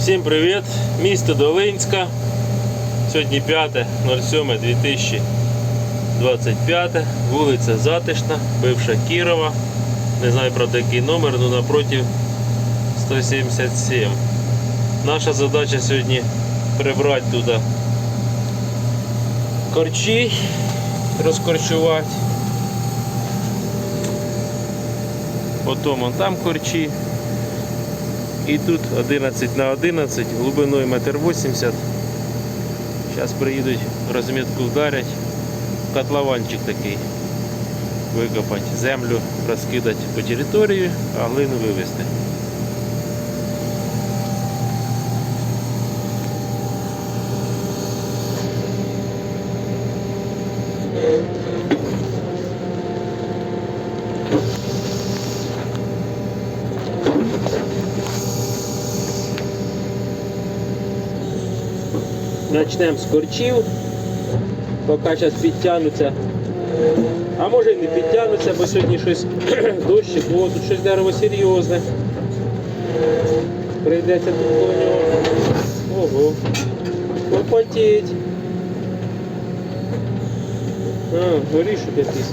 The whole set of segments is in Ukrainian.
Всім привіт! Місто Долинська. Сьогодні 5.07.2025. Вулиця Затишна, бивша Кірова. Не знаю правда який номер, але напротив 177. Наша задача сьогодні прибрати туди корчі, розкорчувати. Потім он там корчі. І тут 11 на 11, глибиною 1,80 м. Зараз приїдуть, розмітку вдарять. Котлованчик такий. Викопати землю, розкидати по території, а глину вивезти. Начнемо з корчів, поки зараз підтягнуться. А може і не підтягнуться, бо сьогодні щось дощик, о, тут щось дерево серйозне. Прийдеться тут коло нього. Ого. Попотіть. А, горішок якийсь.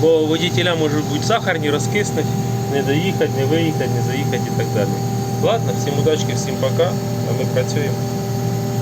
Бо водителя можуть бути сахарні, розкиснуть, не доїхати, не виїхати, не заїхати і так далі. Ладно, всім удачки, всім пока, а ми працюємо.